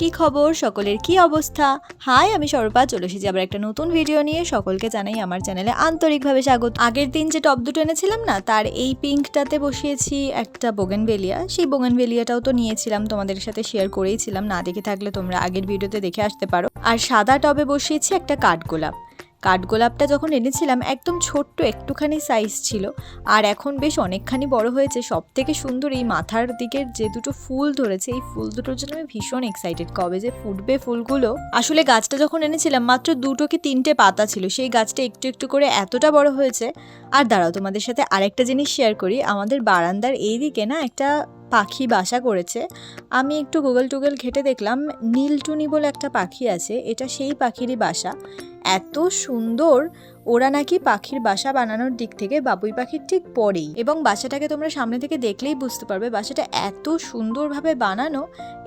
কি খবর? সকলের কি অবস্থা? হাই, আমি সরপা চলে এসেছি আবার একটা নতুন ভিডিও নিয়ে। সকলকে জানাই আমার চ্যানেলে আন্তরিকভাবে স্বাগত। আগের দিন যে টপ দুটো এনেছিলাম না, তার এই পিঙ্কটাতে বসিয়েছি একটা বোগেনভেলিয়া সেই বোগেনভেলিয়াটাও তো নিয়েছিলাম, তোমাদের সাথে শেয়ার করেইছিলাম না দেখে থাকলে তোমরা আগের ভিডিওতে দেখে আসতে পারো। আর সাদা টবে বসিয়েছি একটা কাঠগোলাপ। কাঠগোলাপটা যখন এনেছিলাম, একদম ছোট্ট একটুখানি সাইজ ছিল। আর এখন বেশ অনেকখানি বড় হয়েছে। সব থেকে সুন্দর এই মাথার দিকের যে দুটো ফুল ধরেছে, এই ফুল দুটোর জন্য আমি ভীষণ এক্সাইটেড কবে যে ফুটবে ফুলগুলো। আসলে গাছটা যখন এনেছিলাম, মাত্র দুটো কি তিনটে পাতা ছিল। সেই গাছটা একটু একটু করে এতটা বড় হয়েছে। আর দাঁড়াও, তোমাদের সাথে আরেকটা জিনিস শেয়ার করি। আমাদের বারান্দার এই দিকে না একটা পাখি বাসা করেছে। আমি একটু গুগল টুগল ঘেটে দেখলাম, নীলটুনি বলে একটা পাখি আছে, এটা সেই পাখিরই বাসা। এত সুন্দর! ওরা নাকি পাখির বাসা বানানোর দিক থেকে বাবুই পাখির ঠিক পরেই। এবং বাসাটাকে তোমরা সামনে থেকে দেখলেই বুঝতে পারবে বাসাটা এত সুন্দরভাবে বানানো,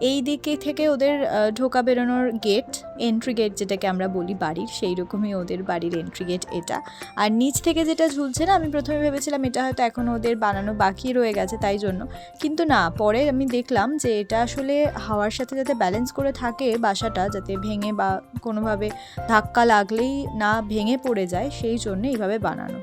এই দিকে থেকে ওদের ঢোকা বেরোনোর গেট এন্ট্রি গেট যেটাকে আমরা বলি বাড়ির সেই রকমই ওদের বাড়ির এন্ট্রি গেট এটা। আর নিচ থেকে যেটা ঝুলছে না, আমি প্রথমে ভেবেছিলাম এটা হয়তো এখন ওদের বানানো বাকি রয়ে গেছে তাই জন্য। কিন্তু না, পরে আমি দেখলাম যে এটা আসলে হাওয়ার সাথে যাতে ব্যালেন্স করে থাকে বাসাটা, যাতে ভেঙে বা কোনোভাবে ধাক্কা লাগলেই না ভেঙে পড়ে যায় সেই জন্য এইভাবে বানানো।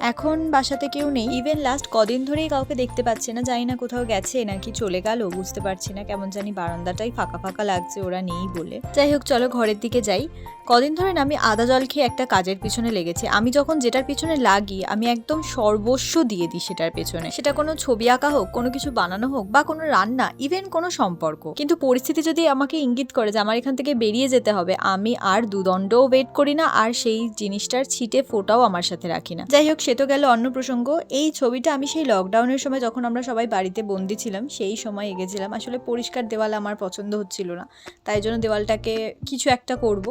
এখন বাসাতে কেউ নেই। ইভেন লাস্ট কদিন ধরেই কাউকে দেখতে পাচ্ছি না, জানি না কোথাও গেছে নাকি চলে গেল, বুঝতে পারছি না কেমন জানি বারান্দাটাই ফাঁকা ফাঁকা লাগছে ওরা নেই বলে। যাই হোক, চলো ঘরের দিকে যাই। কদিন ধরে না আমি আদা জল খেয়ে একটা কাজের পিছনে লেগেছে। আমি যখন যেটার পিছনে লাগি, আমি একদম সর্বস্ব দিয়ে দিই সেটার পেছনে। সেটা কোনো ছবি আঁকা হোক, কোনো কিছু বানানো হোক বা কোনো রান্না ইভেন কোনো সম্পর্ক। কিন্তু পরিস্থিতি যদি আমাকে ইঙ্গিত করে যে আমার এখান থেকে বেরিয়ে যেতে হবে, আমি আর দুদণ্ডও ওয়েট করি না, আর সেই জিনিসটার ছিটে ফোটাও আমার সাথে রাখি না। যাই হোক, সে তো গেল অন্য প্রসঙ্গ। এই ছবিটা আমি সেই লকডাউনের সময় যখন আমরা সবাই বাড়িতে বন্দি ছিলাম, সেই সময় এগেছিলাম। আসলে পরিষ্কার দেওয়াল আমার পছন্দ হচ্ছিল না। তাই জন্য দেওয়ালটাকে কিছু একটা করব।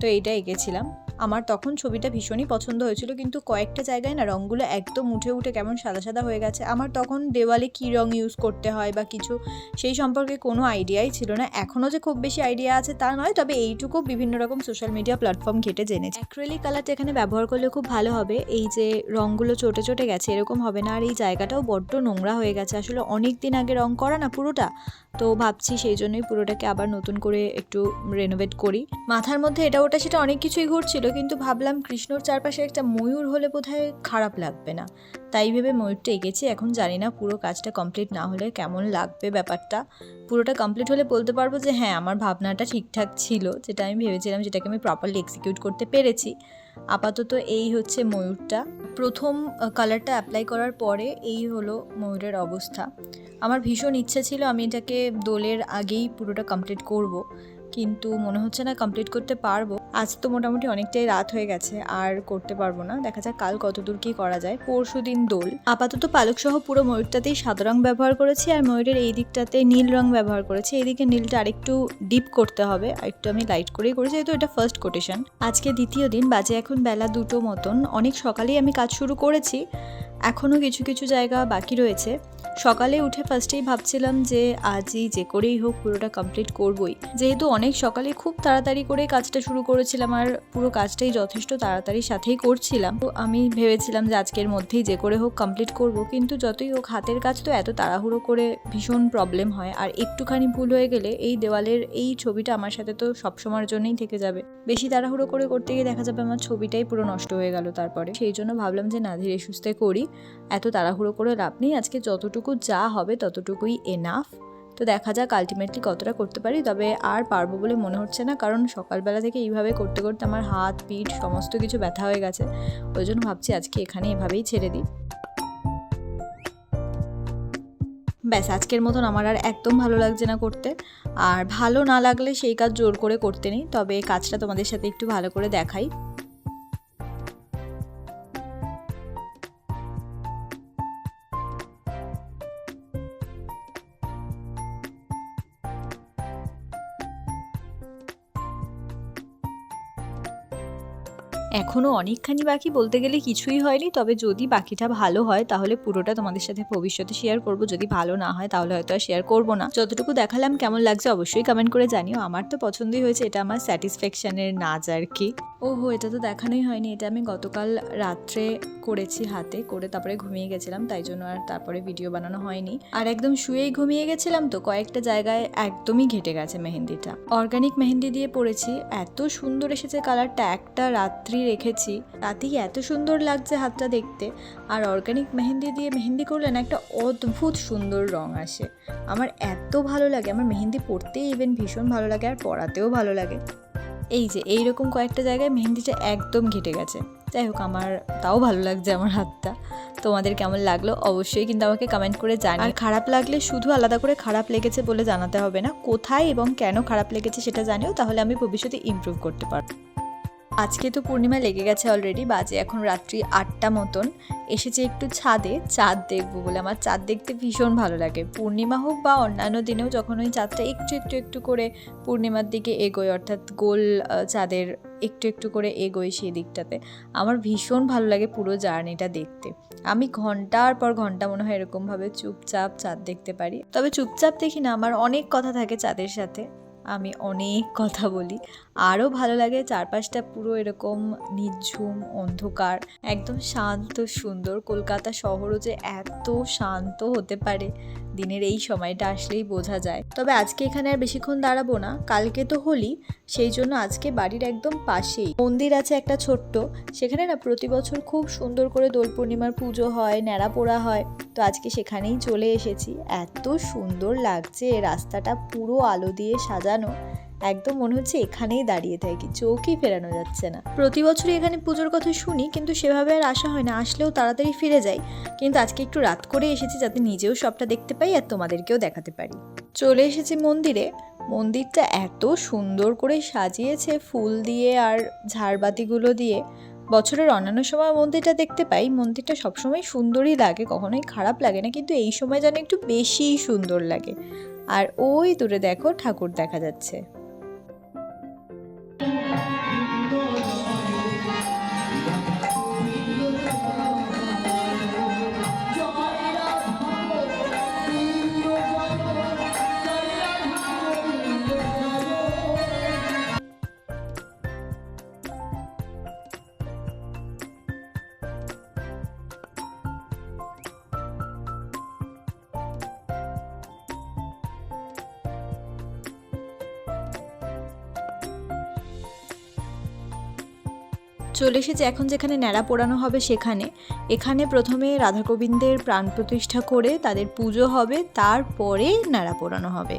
তো এইটা এঁকেছিলাম। আমার তখন ছবিটা ভীষণই পছন্দ হয়েছিল, কিন্তু কয়েকটা জায়গায় না রঙগুলো একদম উঠে উঠে কেমন সাদা সাদা হয়ে গেছে। আমার তখন দেওয়ালে কী রং ইউজ করতে হয় বা কিছু, সেই সম্পর্কে কোনো আইডিয়াই ছিল না। এখনও যে খুব বেশি আইডিয়া আছে তা নয়, তবে এইটুকু বিভিন্ন রকম সোশ্যাল মিডিয়া প্ল্যাটফর্ম ঘেটে জেনেছি। অ্যাক্রিলিক কালারটা এখানে ব্যবহার করলে খুব ভালো হবে। এই যে রঙগুলো চটে চটে গেছে, এরকম হবে না। আর এই জায়গাটাও বড্ড নোংরা হয়ে গেছে। আসলে অনেক দিন আগে রং করা না পুরোটা? তো ভাবছি সেই জন্যই পুরোটাকে আবার নতুন করে একটু রেনোভেট করি। মাথার মধ্যে এটা ওটা সেটা অনেক কিছুই ঘুরছিল, কিন্তু ভাবলাম কৃষ্ণর চারপাশে একটা ময়ূর হলে বোধহয় খারাপ লাগবে না। তাই ভেবে ময়ূরটা এঁকেছি। এখন জানি না পুরো কাজটা কমপ্লিট না হলে কেমন লাগবে ব্যাপারটা। পুরোটা কমপ্লিট হলে বলতে পারব যে হ্যাঁ আমার ভাবনাটা ঠিকঠাক ছিল। যেটা আমি ভেবেছিলাম যেটাকে আমি প্রপারলি এক্সিকিউট করতে পেরেছি। আপাতত এই হচ্ছে ময়ূরটা। প্রথম কালারটা অ্যাপ্লাই করার পরে এই হলো ময়ূরের অবস্থা। আমার ভীষণ ইচ্ছে ছিল আমি এটাকে দোলের আগেই পুরোটা কমপ্লিট করব। কিন্তু মনে হচ্ছে না কমপ্লিট করতে পারব। আজ তো মোটামুটি অনেকটাই রাত হয়ে গেছে, আর করতে পারব না। দেখা যাক কাল কতদূর কি করা যায়। পরশু দিন দোল। আপাতত পালক সহ পুরো ময়ূরটাতেই সাদা রং ব্যবহার করেছি, আর ময়ূরের এই দিকটাতে নীল রং ব্যবহার করেছি। এইদিকে নীলটা আরেকটু ডিপ করতে হবে, আর একটু আমি লাইট করেই করেছি, যেহেতু এটা ফার্স্ট কোটেশন আজকে দ্বিতীয় দিন, বাজে এখন বেলা দুটো মতন। অনেক সকালেই আমি কাজ শুরু করেছি এখনও কিছু কিছু জায়গা বাকি রয়েছে। সকালে উঠে ফার্স্টেই ভাবছিলাম যে আজই যে করেই হোক পুরোটা কমপ্লিট করবই। যেহেতু অনেক সকালে খুব তাড়াতাড়ি করে কাজটা শুরু করেছিলাম আর পুরো কাজটাই যথেষ্ট তাড়াতাড়ির সাথেই করছিলাম, তো আমি ভেবেছিলাম যে আজকের মধ্যেই যে করে হোক কমপ্লিট করব। কিন্তু যতই হোক হাতের কাজ তো এত তাড়াহুড়ো করে ভীষণ প্রবলেম হয়। আর একটুখানি ভুল হয়ে গেলে এই দেওয়ালের এই ছবিটা আমার সাথে তো সবসময়ের জন্যই থেকে যাবে। বেশি তাড়াহুড়ো করে করতে গিয়ে দেখা যাবে আমার ছবিটাই পুরো নষ্ট হয়ে গেল তারপরে। সেই জন্য ভাবলাম যে না ধীরে সুস্থে করি। এত তাড়াহুড়ো করে লাভ নেই, আজকে যতটুকু যা হবে ততটুকুই এনাফ তো দেখা যাক আলটিমেটলি কতটা করতে পারি, তবে আর পারব বলে মনে হচ্ছে না, কারণ সকালবেলা থেকে এইভাবে করতে করতে আমার হাত, পিঠ সমস্ত কিছু ব্যথা হয়ে গেছে। ওই জন্য ভাবছি আজকে এখানে এভাবেই ছেড়ে দিই। ব্যাস, আজকের মতন আমার আর একদম ভালো লাগছে না করতে। আর ভালো না লাগলে সেই কাজ জোর করে করতে নেই, তবে কাজটা তোমাদের সাথে একটু ভালো করে দেখাই। এখনও অনেকখানি বাকি বলতে গেলে কিছুই হয়নি, তবে যদি বাকিটা ভালো হয়, তাহলে পুরোটা তোমাদের সাথে ভবিষ্যতে শেয়ার করব। যদি ভালো না হয়, তাহলে হয়তো আর শেয়ার করব না। যতটুকু দেখালাম কেমন লাগছে অবশ্যই কমেন্ট করে জানিও। আমার তো পছন্দই হয়েছে, এটা আমার স্যাটিসফ্যাকশানের নাচ আর কি। ওহো, এটা তো দেখানোই হয়নি। এটা আমি গতকাল রাত্রে করেছি হাতে, করে তারপরে ঘুমিয়ে গেছিলাম, তাই জন্য আর তারপরে ভিডিও বানানো হয়নি। আর একদম শুয়েই ঘুমিয়ে গেছিলাম তো, কয়েকটা জায়গায় একদমই ঘেটে গেছে মেহেন্দিটা। অর্গানিক মেহেন্দি দিয়ে পড়েছি, এত সুন্দর এসেছে কালারটা একটা রাত্রি রেখেছি তাতেই এত সুন্দর লাগছে হাতটা দেখতে। আর অর্গানিক মেহেন্দি দিয়ে মেহেন্দি করলে না একটা অদ্ভুত সুন্দর রং আসে। আমার এত ভালো লাগে, আমার মেহেন্দি পড়তেই ইভেন ভীষণ ভালো লাগে, আর পড়াতেও ভালো লাগে। এই যে, এইরকম কয়েকটা জায়গায় মেহেন্দিটা একদম ঘেটে গেছে। যাই হোক, আমার তাও ভালো লাগছে আমার হাতটা। তোমাদের কেমন লাগল? অবশ্যই কিন্তু আমাকে কমেন্ট করে জানি আর খারাপ লাগলে শুধু আলাদা করে খারাপ লেগেছে বলে জানাতে হবে না। কোথায় এবং কেন খারাপ লেগেছে সেটা জানিও, তাহলে আমি ভবিষ্যতে ইম্প্রুভ করতে পারব। আজকে তো পূর্ণিমা লেগে গেছে অলরেডি বাজে এখন রাত্রি আটটা মতন। এসেছে একটু ছাদে, চাঁদ দেখব বলে। আমার চাঁদ দেখতে ভীষণ ভালো লাগে। পূর্ণিমা হোক বা অন্যান্য দিনেও যখন ওই চাঁদটা একটু একটু একটু করে পূর্ণিমার দিকে এগোয়, অর্থাৎ গোল চাঁদের একটু একটু করে এগোয় সেই দিকটাতে, আমার ভীষণ ভালো লাগে পুরো জার্নিটা দেখতে। আমি ঘণ্টার পর ঘণ্টা মনে হয় এরকমভাবে চুপচাপ চাঁদ দেখতে পারি। তবে চুপচাপ দেখি না, আমার অনেক কথা থাকে চাঁদের সাথে। আমি অনেক কথা বলি। আরও ভালো লাগে চারপাশটা পুরো এরকম নিঝুম অন্ধকার, একদম শান্ত সুন্দর। কলকাতা শহরও যে এত শান্ত হতে পারে। দিনের এই সময়টা আসলেই বোঝা যায়। তবে আজকে এখানে আর বেশিক্ষণ দাঁড়াবো না। কালকে তো হোলি, সেই জন্য আজকে বাড়ির একদম পাশেই। মন্দির আছে একটা ছোট্ট, সেখানে না প্রতি বছর খুব সুন্দর করে দোল পূর্ণিমার পুজো হয়, ন্যাড়া পোড়া হয়। তো আজকে সেখানেই চলে এসেছি। এত সুন্দর লাগছে, রাস্তাটা পুরো আলো দিয়ে সাজানো। একদম মনে হচ্ছে এখানেই দাঁড়িয়ে থাকি, চোখই ফেরানো যাচ্ছে না। প্রতি বছরই এখানে পুজোর কথা শুনি, কিন্তু সেভাবে আর আসা হয় না, আসলেও তাড়াতাড়ি ফিরে যাই। কিন্তু আজকে একটু রাত করে এসেছি যাতে নিজেও সবটা দেখতে পাই আর তোমাদেরকেও দেখাতে পারি। চলে এসেছি মন্দিরে। মন্দিরটা এত সুন্দর করে সাজিয়েছে, ফুল দিয়ে আর ঝাড়বাতিগুলো দিয়ে। বছরের অন্যান্য সময় মন্দিরটা দেখতে পাই, মন্দিরটা সবসময় সুন্দরই লাগে, কখনোই খারাপ লাগে না, কিন্তু এই সময় যেন একটু বেশিই সুন্দর লাগে। আর ওই দূরে দেখো ঠাকুর দেখা যাচ্ছে। চলে এসেছে এখন যেখানে ন্যাড়া পোড়ানো হবে সেখানে। এখানে প্রথমে রাধাগোবিন্দের প্রাণ প্রতিষ্ঠা করে তাদের পুজো হবে, তারপরে ন্যাড়া পোড়ানো হবে।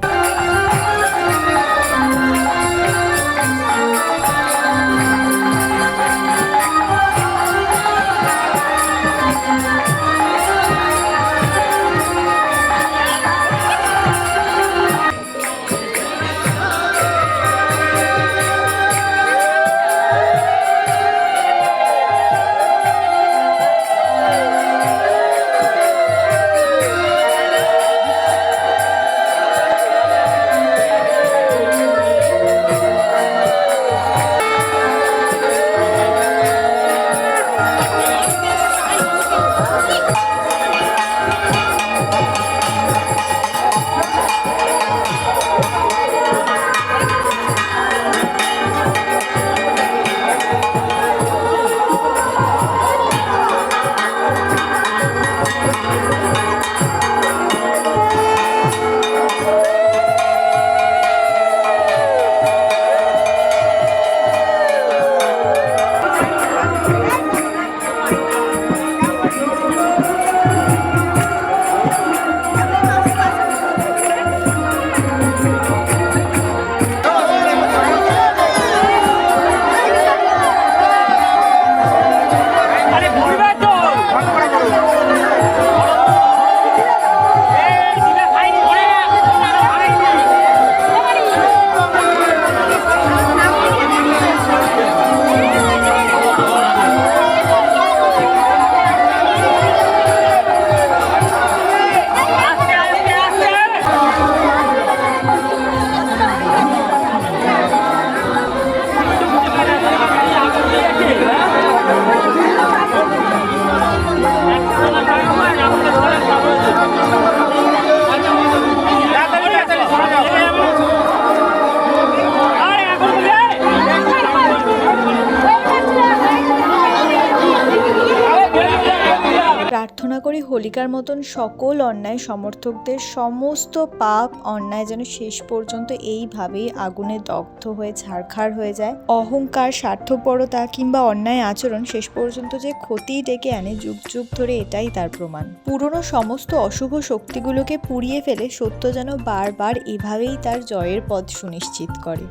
হোলিকার মতন সকল অন্যায় সমর্থকদের সমস্ত পাপ অন্যায় যেন শেষ পর্যন্ত এইভাবেই আগুনে দগ্ধ হয়ে ছারখার হয়ে যায়। অহংকার, স্বার্থপরতা কিংবা অন্যায় আচরণ শেষ পর্যন্ত যে ক্ষতি ডেকে আনে যুগ যুগ ধরে এটাই তার প্রমাণ। পুরনো সমস্ত অশুভ শক্তিগুলোকে পুড়িয়ে ফেলে সত্য যেন বারবার এভাবেই তার জয়ের পথ সুনিশ্চিত করে।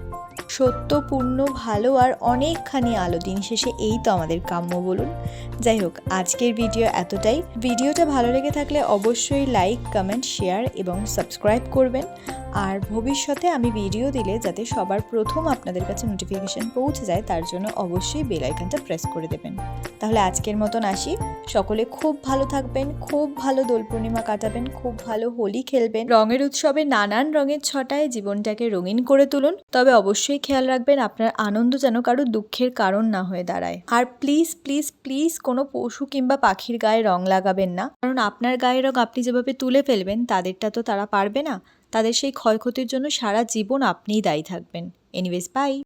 সত্য পূর্ণ ভালো আর অনেকখানি আলো। দিন শেষে এই তো আমাদের কাম্য বলুন। যাই হোক, আজকের ভিডিও এতটাই। ভিডিওটা ভালো লেগে থাকলে অবশ্যই লাইক কমেন্ট শেয়ার এবং সাবস্ক্রাইব করবেন। আর ভবিষ্যতে আমি ভিডিও দিলে যাতে সবার প্রথম আপনাদের কাছে নোটিফিকেশন পৌঁছে যায়, তার জন্য অবশ্যই বেল আইকনটা প্রেস করে দেবেন। তাহলে আজকের মতন আসি। সকলে খুব ভালো থাকবেন, খুব ভালো দোল পূর্ণিমা কাটাবেন, খুব ভালো হোলি খেলবেন। রঙের উৎসবে নানান রঙের ছটায় জীবনটাকে রঙিন করে তুলুন। তবে অবশ্যই খেয়াল রাখবেন, আপনার আনন্দ যেন কারও দুঃখের কারণ না হয়ে দাঁড়ায়। আর প্লিজ প্লিজ প্লিজ কোনো পশু কিংবা পাখির গায়ে রং লাগাবেন না। কারণ আপনার গায়ে রং আপনি যেভাবে তুলে ফেলবেন, তাদেরটা তো তারা পারবে না। তাদের সেই ক্ষয়ক্ষতির জন্য সারা জীবন আপনিই দায়ী থাকবেন। Anyways by